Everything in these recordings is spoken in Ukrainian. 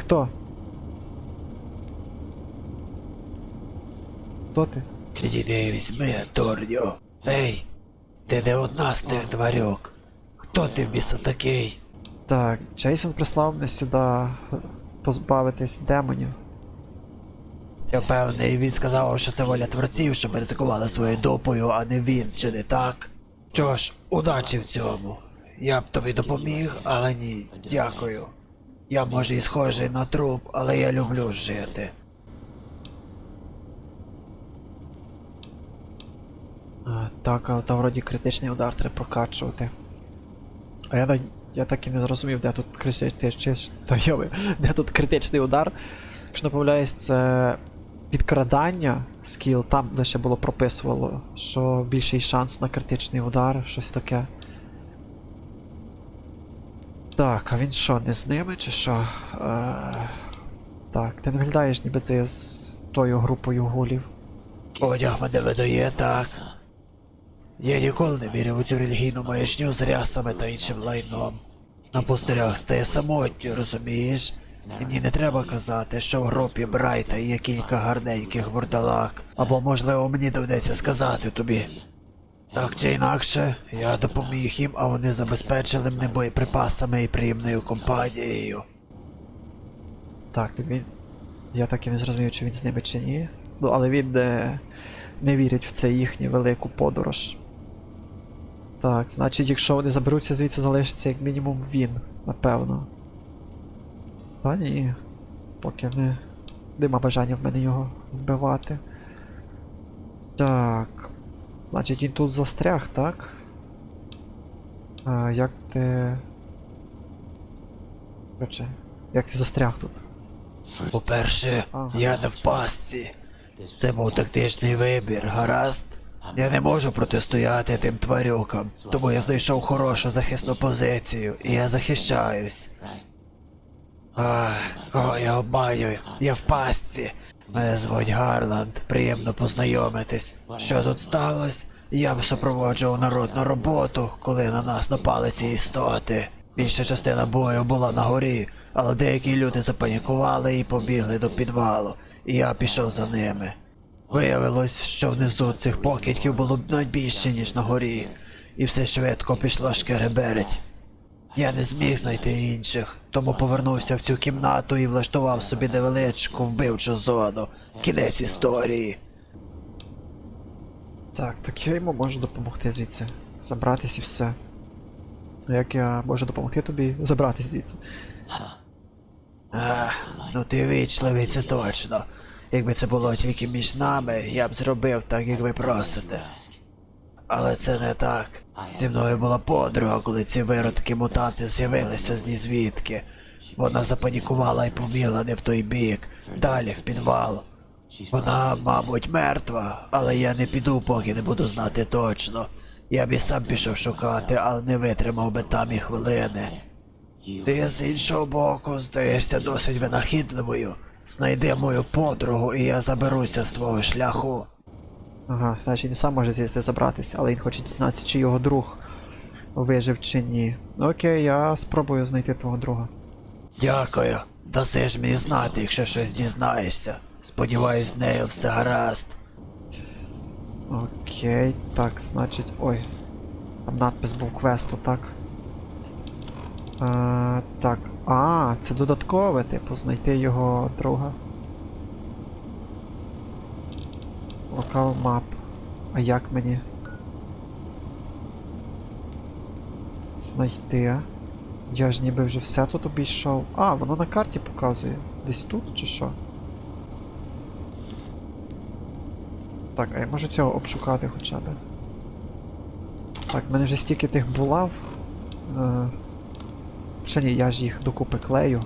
хто? Хто ти? Підійди візьми, дурню. Ей, ти не одна з тих тварюк. Хто ти в біса такий? Так, Джейсон прислав мене сюди позбавитись демонів. Я впевнений, він сказав, що це воля творців, щоб ризикували своєю дупою, а не він, чи не так? Що ж, удачі в цьому. Я б тобі допоміг, але ні, дякую. Я може і схожий на труп, але я люблю жити. А, так, але то вроді критичний удар треба прокачувати. А я, я так і не зрозумів, де тут критичний де тут критичний удар. Якщо не це підкрадання скіл, там лише було прописувало, що більший шанс на критичний удар, щось таке. Так, а він що, не з ними чи що? Е, так, ти не виглядаєш, ніби ти з тою групою гулів. Одяг мене видає так. Я ніколи не вірив у цю релігійну маячню з рясами та іншим лайном. На пустирях стає самотньо, розумієш? І мені не треба казати, що в групі Брайта є кілька гарненьких вурдалак. Або, можливо, мені доведеться сказати тобі. Так чи інакше, я допоміг їм, а вони забезпечили мене боєприпасами і приємною компанією. Так, так він. Я так і не зрозумів, чи він з ними чи ні. Ну, але він не, не вірить в це їхню велику подорож. Так, значить, якщо вони заберуться звідси, залишиться як мінімум він, напевно. Та ні. Поки не. Нема бажання в мене його вбивати. Так. Значить він тут застряг, так? А, як ти. Короче, як ти застряг тут? По-перше, Ага. я не в пастці. Це був тактичний вибір, гаразд? Я не можу протистояти тим тварюкам, тому я знайшов хорошу захисну позицію, і я захищаюсь. Ах, кого я обманюю? Я в пастці. Мене звуть Гарланд, приємно познайомитись. Що тут сталося? Я б супроводжував народ на роботу, коли на нас напали ці істоти. Більша частина бою була на горі, але деякі люди запанікували і побігли до підвалу, і я пішов за ними. Виявилось, що внизу цих покидьків було навіть більше, ніж на горі, і все швидко пішло шкереберть. Я не зміг знайти інших, тому повернувся в цю кімнату і влаштував собі невеличку вбивчу зону. Кінець історії. Так, так я йому можу допомогти звідси. Забратись і все. Ну, Як я можу допомогти тобі забратись звідси? А, ну ти вічливий, це точно. Якби це було тільки між нами, я б зробив так, як ви просите. Але це не так. Зі мною була подруга, коли ці виродки мутанти з'явилися з нізвідки. Вона запанікувала і побігла не в той бік, далі в підвал. Вона, мабуть, мертва, але я не піду, поки не буду знати точно. Я б і сам пішов шукати, але не витримав би там і хвилини. Ти з іншого боку здаєшся досить винахідливою. Знайди мою подругу, і я заберуся з твого шляху. Ага, значить він сам може звідси забратись, але він хоче дізнатися, чи його друг вижив чи ні. Окей, я спробую знайти твого друга. Дякую. Даси ж мені знати, якщо щось дізнаєшся. Сподіваюсь, з нею все гаразд. Окей, так, значить. Ой. Там надпис був квесту, так. А, так. А, це додаткове, типу, знайти його друга. Локал мап. А як мені? Знайти. Я ж ніби вже все тут обійшов. А, воно на карті показує. Десь тут чи що? Так, а я можу цього обшукати хоча б. Так, в мене вже стільки тих булав. Е... Ще ні, я ж їх докупи клею.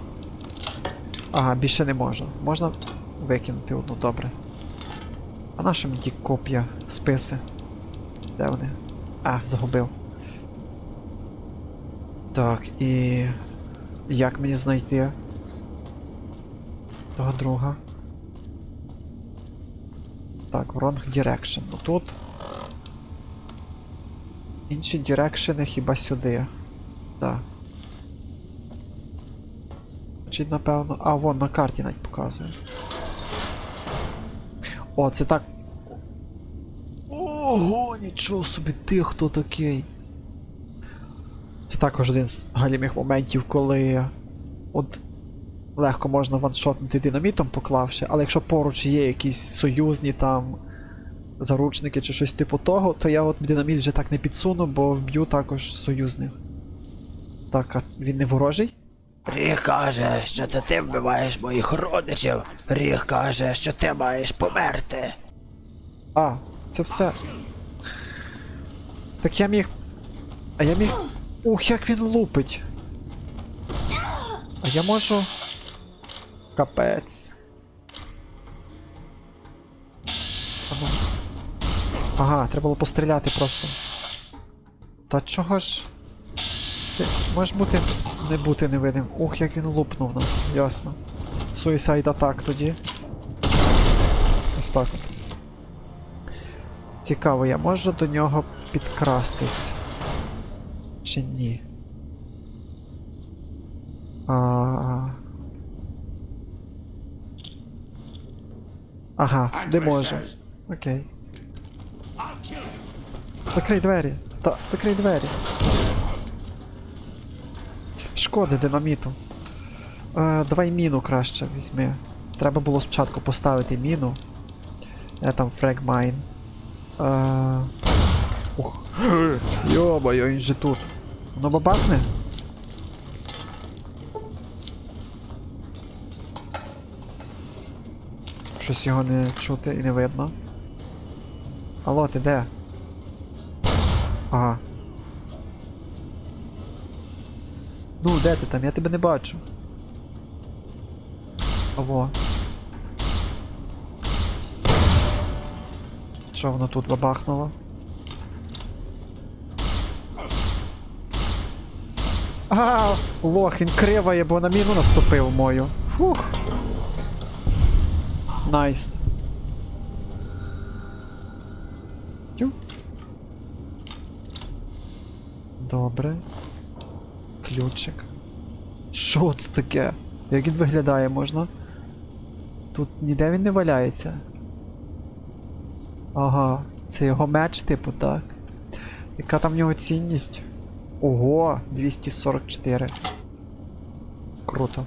Ага, більше не можу. Можна викинути одну, добре. А на що мені ті коп'я, списи? Де вони? А, загубив. Так, і. Як мені знайти того друга? Так, wrong direction. Ну тут. Інші дирекшени хіба сюди. Так. вискочить, напевно. А, вон на карті навіть показує. О, це так. Ого, нічого собі, ти хто такий? Це також один з галімих моментів, коли от легко можна ваншотнути динамітом поклавши, але якщо поруч є якісь союзні там заручники чи щось типу того, то я от динаміт вже так не підсуну, бо вб'ю також союзних. Так, а він не ворожий? Ріг каже, що це ти вбиваєш моїх родичів. Ріг каже, що ти маєш померти. А, це все. Так я міг. А я міг. Ух, як він лупить. А я можу. Капець. Ага, треба було постріляти просто. Та чого ж? Ти можеш бути. не бути невидим. Ух, як він лупнув нас, ясно. Суїсайд атак тоді. Ось так от. Цікаво, я можу до нього підкрастись? Чи ні? А... Ага, не можу. Окей. Закрий двері. Та, закрий двері. Шкоди динаміту. Е, давай міну краще візьми. Треба було спочатку поставити міну. Я там фрегмайн. Е... Ух. Йо-моє, він же тут. Воно бабахне? Щось його не чути і не видно. Алло, ти де? Ага. Ну, де ти там? Я тебе не бачу. Ого. Що воно тут бабахнуло? А, лох, він криває, бо на міну наступив мою. Фух. Найс. Тю. Добре. Ключик. Що це таке? Як він виглядає можна? Тут ніде він не валяється. Ага, це його меч, типу, так. Яка там в нього цінність? Ого, 244. Круто.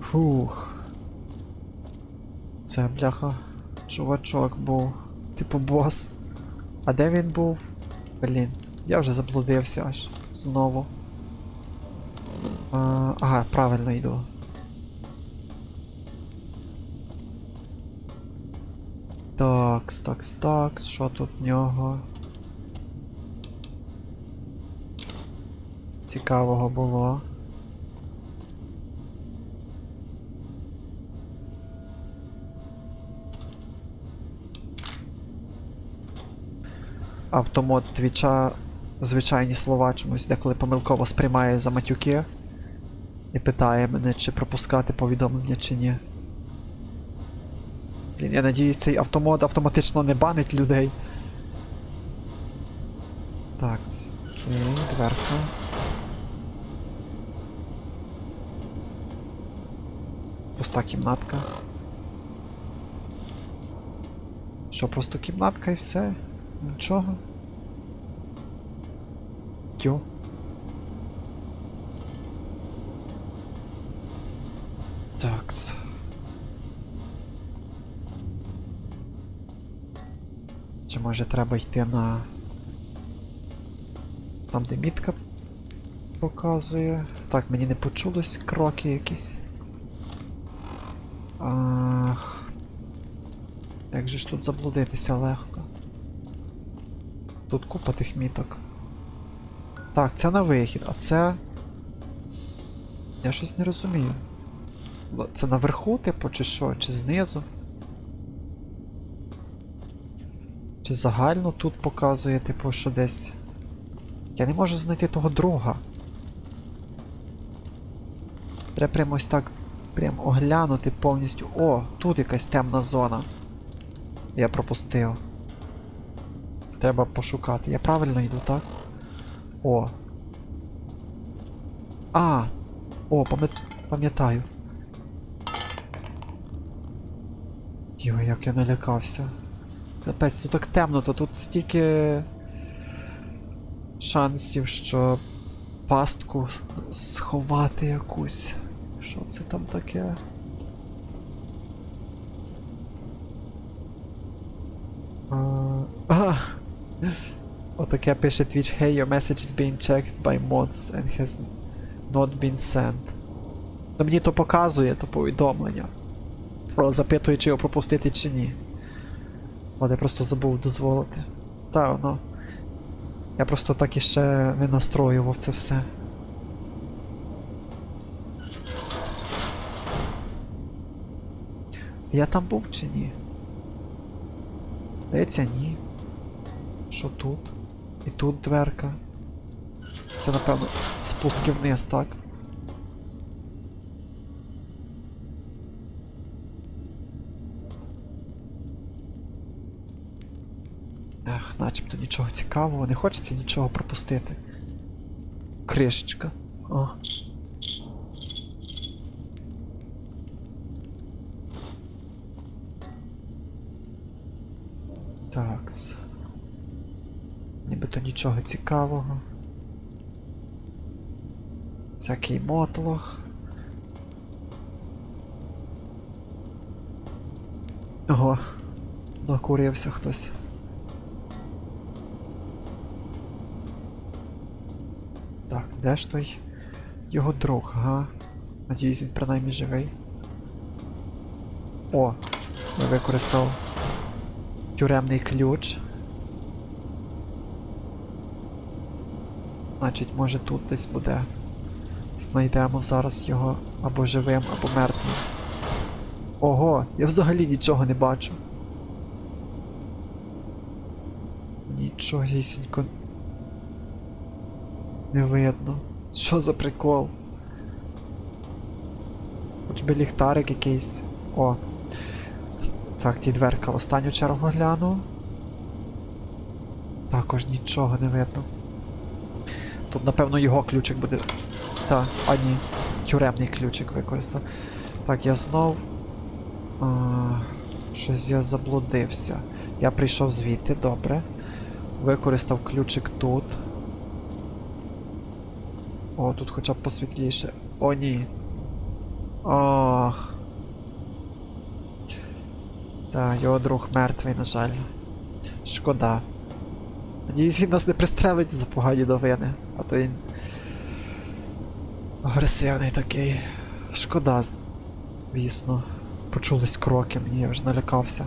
Фух. Це бляха. Чувачок був. Типу бос. А де він був? Блін, я вже заблудився аж знову. А, ага, правильно йду. Такс, такс, такс, що тут в нього? Цікавого було. Автомод твіча звичайні слова чомусь деколи помилково сприймає за матюки і питає мене, чи пропускати повідомлення, чи ні. Я надіюсь, цей автомод автоматично не банить людей. Так, окей, дверка. Пуста кімнатка. Що, просто кімнатка і все? Нічого. Тю. Такс. Чи може треба йти на. Там, де мітка показує. Так, мені не почулось кроки якісь. Ах. Як же ж тут заблудитися легко? Тут купа тих міток. Так, це на вихід, а це. Я щось не розумію. Це наверху, типу, чи що? Чи знизу? Чи загально тут показує, типу, що десь. Я не можу знайти того друга. Треба прямо ось так прям оглянути повністю. О, тут якась темна зона. Я пропустив. Треба пошукати. Я правильно йду, так? О. А, О, пам'ят- пам'ятаю. Йо, як я налякався. Капець, тут так темно, то тут стільки шансів, що пастку сховати якусь. Що це там таке? А, а, Отаке пише Twitch, hey, your message is being checked by mods and has not been sent. Ну мені то показує, то повідомлення. Але запитує, чи його пропустити чи ні. От я просто забув дозволити. Та, воно. Я просто так іще не настроював це все. Я там був чи ні? Здається, ні. Що тут? І тут дверка. Це, напевно, спуски вниз, так? Ех, начебто нічого цікавого, не хочеться нічого пропустити. Кришечка. О. Такс. Нібито нічого цікавого. Всякий мотлох. Ого, накурився хтось. Так, де ж той його друг, ага? Надіюсь, він принаймні живий. О! Я використав тюремний ключ. Значить, може тут десь буде. Знайдемо зараз його або живим, або мертвим. Ого, я взагалі нічого не бачу. Нічого Нічогісінько не видно. Що за прикол? Хоч би ліхтарик якийсь. О. Так, ті дверка в останню чергу гляну. Також нічого не видно. Тут, напевно, його ключик буде. Та, а ні. Тюремний ключик використав. Так, я знов. А, щось я заблудився. Я прийшов звідти, добре. Використав ключик тут. О, тут хоча б посвітліше. О, ні. Ох. Та, його друг мертвий, на жаль. Шкода. Надіюсь, він нас не пристрелить за погані новини, а то він. Агресивний такий. Шкода, звісно. Почулись кроки, мені я вже налякався.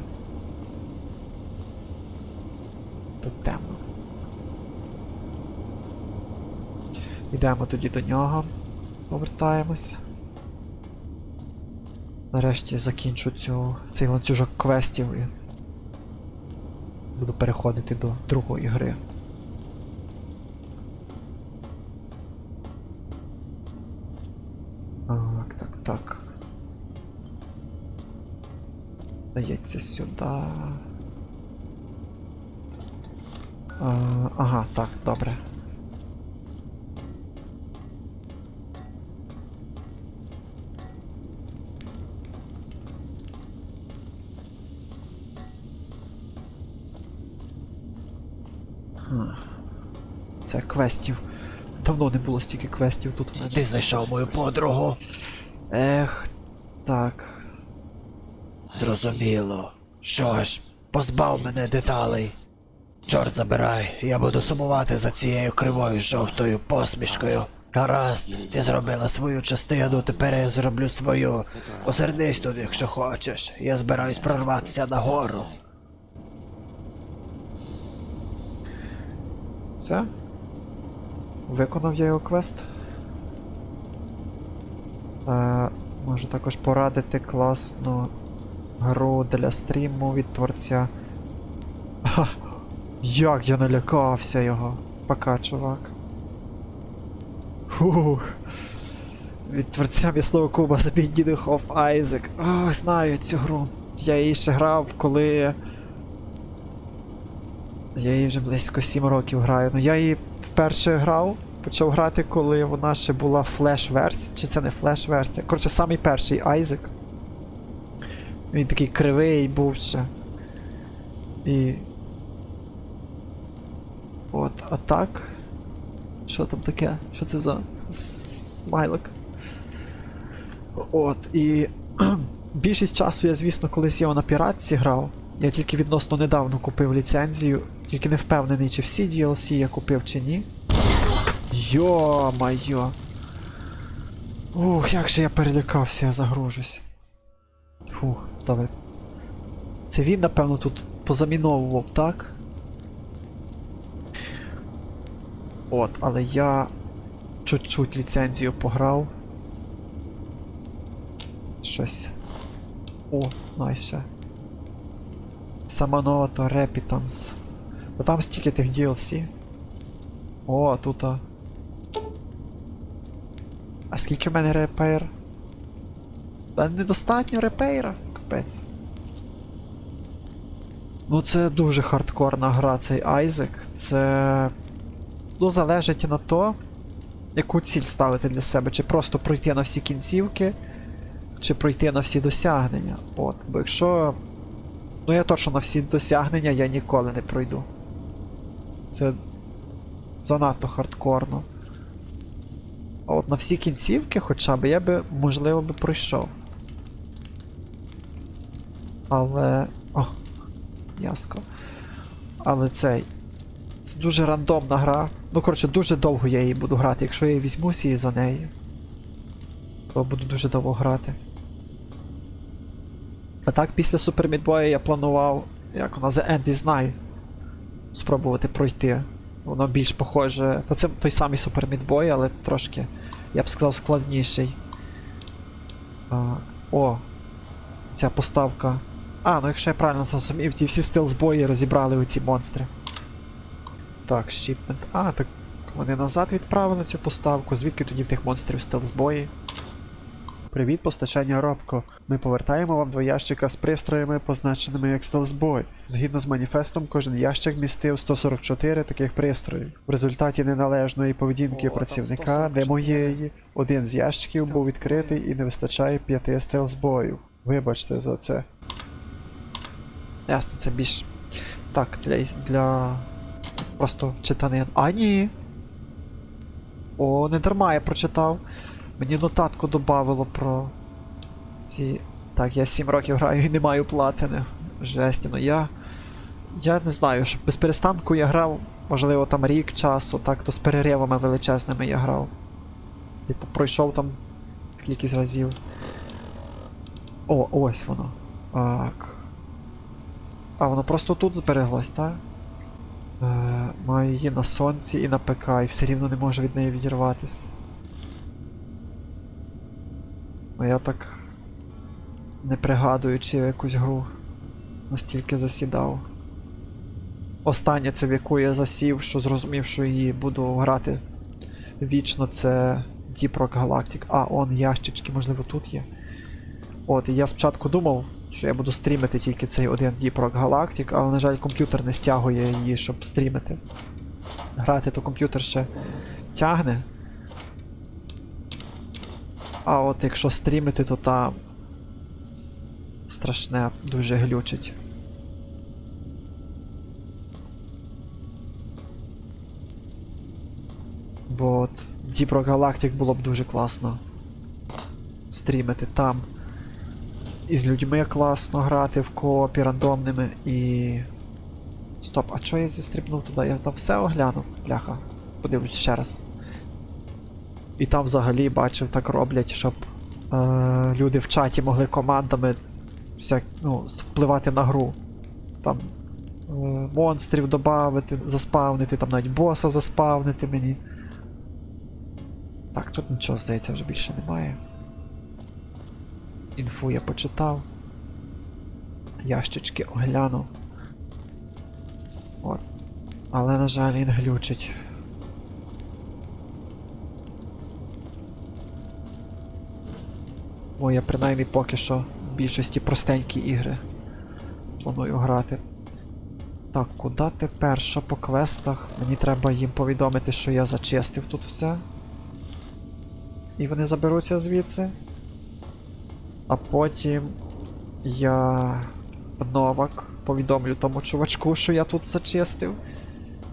Тут темно. Йдемо тоді до нього. Повертаємось. Нарешті закінчу цю, цей ланцюжок квестів і буду переходити до другої гри. Так, так, так. Дається сюди. Ага, так, добре. Ха. Це квестів. Давно не було стільки квестів тут в мене. Ти знайшов мою подругу. Ех, так. Зрозуміло. Що ж, позбав мене деталей. Чорт забирай, я буду сумувати за цією кривою жовтою посмішкою. Гаразд, ти зробила свою частину, тепер я зроблю свою. Озирнись тут, якщо хочеш. Я збираюсь прорватися нагору. Все? Виконав я його квест. Е, можу також порадити класну гру для стріму від творця. Ха, як я налякався його. Пока, чувак. Фух. Від творця м'ясного куба The Binding of Isaac. Ох, знаю цю гру. Я її ще грав, коли. Я її вже близько 7 років граю. Ну я її вперше грав почав грати, коли вона ще була флеш-версія. Чи це не флеш-версія? Коротше, самий перший Айзек. Він такий кривий був ще. І. От, а так. Що там таке? Що це за смайлик? От, і більшість часу я, звісно, колись його на піратці грав. Я тільки відносно недавно купив ліцензію, тільки не впевнений, чи всі DLC я купив, чи ні. Йо-майо. Ух, як же я перелякався, я загружусь. Фух, добре. Це він, напевно, тут позаміновував, так? От, але я чуть-чуть ліцензію пограв. Щось. О, найс ще. Самонота, Repitance. Та там стільки тих DLC. О, а тут. А, а скільки в мене репейр? Мене недостатньо репейра. Капець. Ну це дуже хардкорна гра, цей Айзек. Це. Ну, залежить на то, яку ціль ставити для себе. Чи просто пройти на всі кінцівки, чи пройти на всі досягнення. От. Бо якщо. Ну я точно на всі досягнення я ніколи не пройду. Це занадто хардкорно. А от на всі кінцівки хоча б я би, можливо, би пройшов. Але. О, яско. Але цей. Це дуже рандомна гра. Ну, коротше, дуже довго я її буду грати. Якщо я візьмусь її за неї, то буду дуже довго грати. А так, після Meat Boy я планував, як вона The End is Nigh, спробувати пройти. Воно більш похоже. Та це той самий Meat Boy, але трошки, я б сказав, складніший. А, о, ця поставка. А, ну якщо я правильно зрозумів, ці всі стелсбої розібрали оці монстри. Так, shipment. А, так вони назад відправили цю поставку. Звідки тоді в тих монстрів стелсбої? Привіт, постачання Робко. Ми повертаємо вам два ящика з пристроями, позначеними як стелсбой. Згідно з маніфестом, кожен ящик містив 144 таких пристроїв. В результаті неналежної поведінки О, працівника, 144. моєї, один з ящиків був відкритий і не вистачає п'яти стелсбоїв. Вибачте за це. Ясно, це більш. Так, для. для... Просто читанин. А ні. О, не дарма я прочитав. Мені нотатку додавило про ці. Так, я 7 років граю і не маю платини. Жесть, ну я. Я не знаю, що без перестанку я грав, можливо, там рік часу, так, то з переривами величезними я грав. Типу, пройшов там кількість разів. О, ось воно. Так. А воно просто тут збереглось, так? Е, маю її на сонці і на ПК, і все рівно не можу від неї відірватись. Ну я так не пригадую, чи якусь гру настільки засідав. Останнє це в яку я засів, що зрозумів, що її буду грати вічно, це Deep Rock Galactic. А, он ящички, можливо, тут є. От, і я спочатку думав, що я буду стрімити тільки цей один Deep Rock Galactic, але, на жаль, комп'ютер не стягує її, щоб стрімити. Грати то комп'ютер ще тягне. А от якщо стрімити, то там страшне, дуже глючить. Бо от Rock Galactic було б дуже класно стрімити там. І з людьми класно грати в коопі рандомними і. Стоп, а чого я зістрібнув туди? Я там все оглянув, бляха. Подивлюсь ще раз. І там взагалі бачив, так роблять, щоб е, люди в чаті могли командами всяк, ну, впливати на гру. Там е, монстрів додати, заспавнити, там навіть боса заспавнити мені. Так, тут нічого, здається, вже більше немає. Інфу я почитав. Ящички оглянув. От. Але, на жаль, він глючить. Бо я принаймні поки що в більшості простенькі ігри планую грати. Так, куди тепер? Що по квестах? Мені треба їм повідомити, що я зачистив тут все. І вони заберуться звідси. А потім я в Новак повідомлю тому чувачку, що я тут зачистив.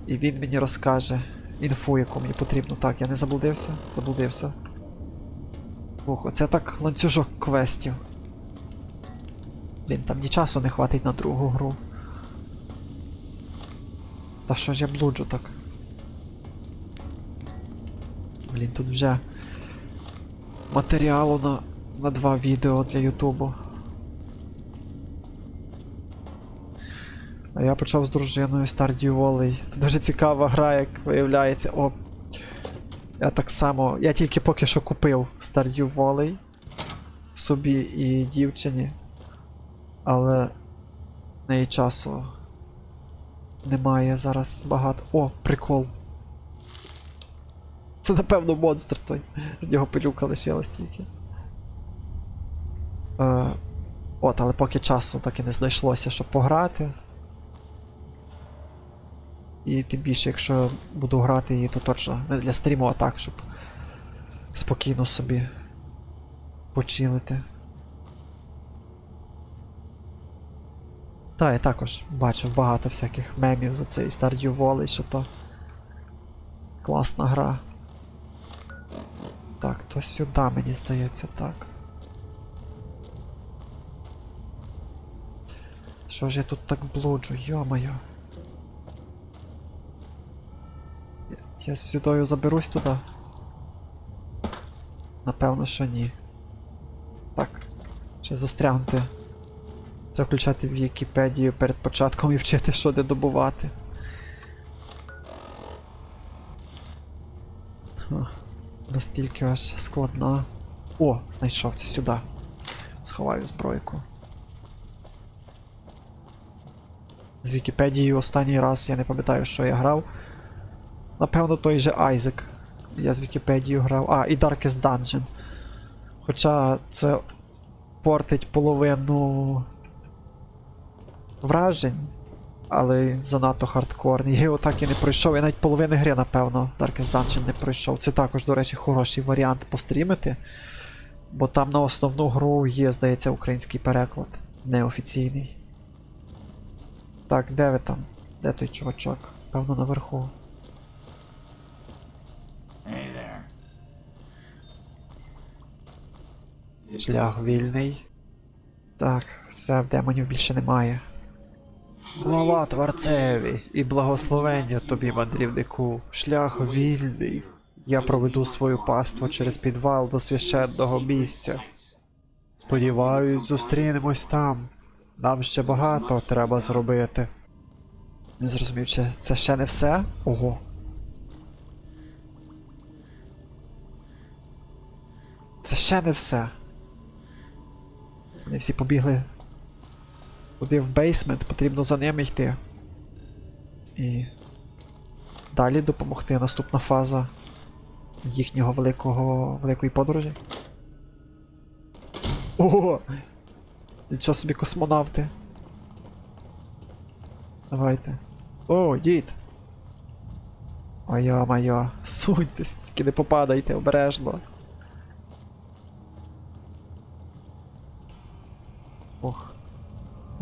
І він мені розкаже інфу, яку мені потрібно. Так, я не заблудився? Заблудився. Ух, оце так ланцюжок квестів. Блін, там ні часу не хватить на другу гру. Та що ж я блуджу так? Блін, тут вже матеріалу на, на два відео для Ютубу. А я почав з дружиною Stardew Valley. Це дуже цікава гра, як виявляється. О. Я так само. Я тільки поки що купив Stardew Valley собі і дівчині. Але неї часу немає зараз багато. О, прикол. Це напевно монстр той. З нього пилюка лишилась тільки. Е, от, але поки часу так і не знайшлося, щоб пограти. І тим більше, якщо буду грати її, то точно не для стріму, а так, щоб спокійно собі почилити. Та, я також бачив багато всяких мемів за цей Stardew Valley, що то класна гра. Так, то сюди, мені здається, так. Що ж я тут так блуджу, йо-моє. Я- сюдою заберусь туди. Напевно, що ні. Так. Ще застрягнути. Треба включати Вікіпедію перед початком і вчити, що де добувати. Ха, Настільки аж складна. О, знайшов це сюди. Сховаю збройку. З Вікіпедією останній раз я не пам'ятаю, що я грав. Напевно, той же Айзек. Я з Вікіпедією грав. А, і Darkest Dungeon. Хоча це портить половину вражень, але занадто хардкорний. Я його так і не пройшов. Я навіть половини гри, напевно, Darkest Dungeon не пройшов. Це також, до речі, хороший варіант пострімити. Бо там на основну гру є, здається, український переклад. Неофіційний. Так, де ви там? Де той чувачок? Певно, наверху. Шлях вільний. Так, все, демонів більше немає. Хвала творцеві і благословення тобі, мандрівнику, шлях вільний. Я проведу свою паству через підвал до священного місця. Сподіваюсь, зустрінемось там. Нам ще багато треба зробити. Не зрозумів, чи це ще не все? Ого. Це ще не все. Вони всі побігли туди в бейсмент, потрібно за ними йти. І далі допомогти наступна фаза їхнього великого великої подорожі. Ого! Нічого собі космонавти. Давайте. О, дід! Ой, майо, суньтесь, тільки не попадайте обережно.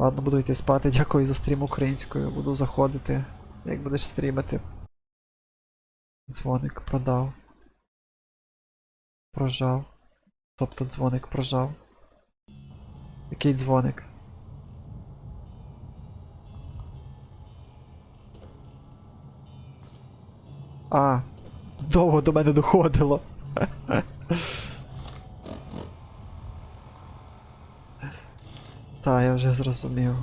Ладно, буду йти спати. Дякую за стрім українською. Буду заходити, як будеш стрімити. Дзвоник продав. Прожав. Тобто дзвоник прожав. Який дзвоник? А, довго до мене доходило. Та, я вже зрозумів.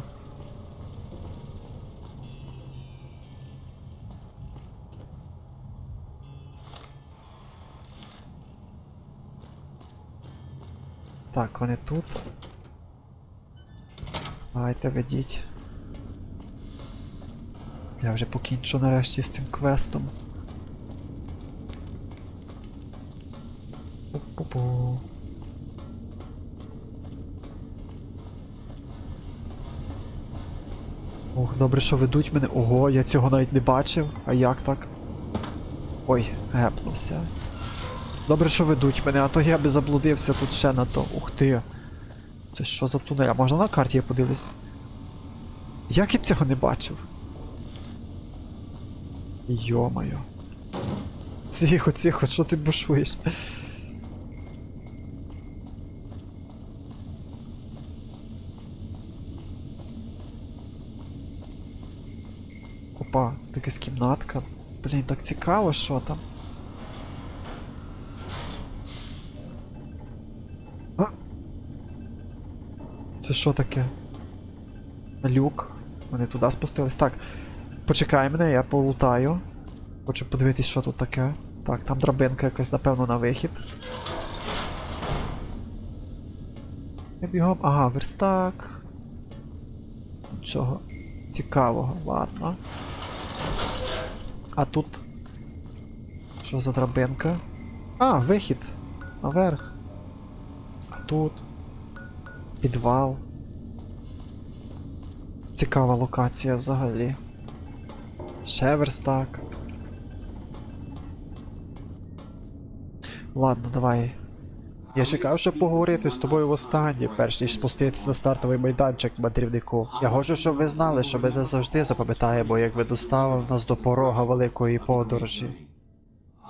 Так, вони тут. Давайте ведіть. Я вже покінчу нарешті з цим квестом. Пу-пу-пу. Ох, добре, що ведуть мене. Ого, я цього навіть не бачив. А як так? Ой, гепнувся. Добре, що ведуть мене, а то я би заблудився тут ще на то. Ух ти. Це що за тунель? А можна на карті я подивлюсь? Як я цього не бачив? Йо-моє. Тихо, тихо, що ти бушуєш? Опа, тут якась кімнатка. Блін, так цікаво, що там. А? Це що таке? Люк. Вони туди спустились. Так. Почекай мене, я полутаю. Хочу подивитись, що тут таке. Так, там драбинка якась, напевно, на вихід. Я бігом. Ага, верстак. Нічого цікавого, ладно. А тут. Що за драбинка? А, вихід. Наверх. А тут. Підвал. Цікава локація взагалі. Ще верстак. Ладно, давай. Я чекав, щоб поговорити з тобою востаннє, перш ніж спуститися на стартовий майданчик мандрівнику. Я хочу, щоб ви знали, що ми не завжди запам'ятаємо, як ви доставили нас до порога великої подорожі.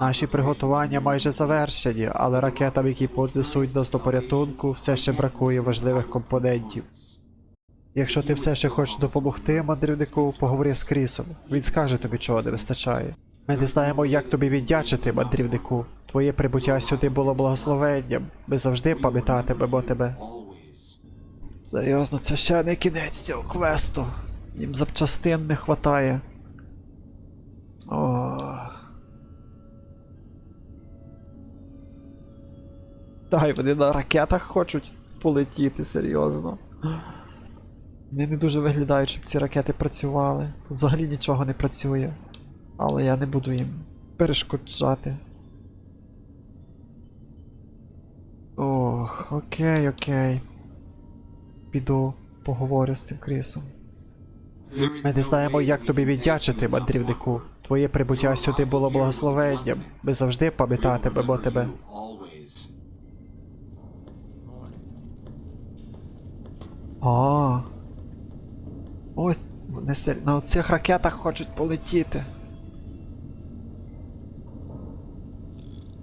Наші приготування майже завершені, але ракетам, які понесуть нас до порятунку, все ще бракує важливих компонентів. Якщо ти все ще хочеш допомогти мандрівнику, поговори з Крісом. Він скаже тобі, чого не вистачає. Ми не знаємо, як тобі віддячити, мандрівнику. Твоє прибуття сюди було благословенням. Ми завжди пам'ятатимемо тебе. Серйозно, це ще не кінець цього квесту. Їм запчастин не хватає. О. Дай вони на ракетах хочуть полетіти, серйозно. Вони не дуже виглядають, щоб ці ракети працювали. Тут взагалі нічого не працює. Але я не буду їм перешкоджати. Ох, окей, окей. Піду поговорю з цим Крісом. Ми не знаємо, як тобі віддячити, мандрівнику. Твоє прибуття сюди було благословенням. Ми завжди пам'ятатимемо тебе. А. Ось вони на цих ракетах хочуть полетіти.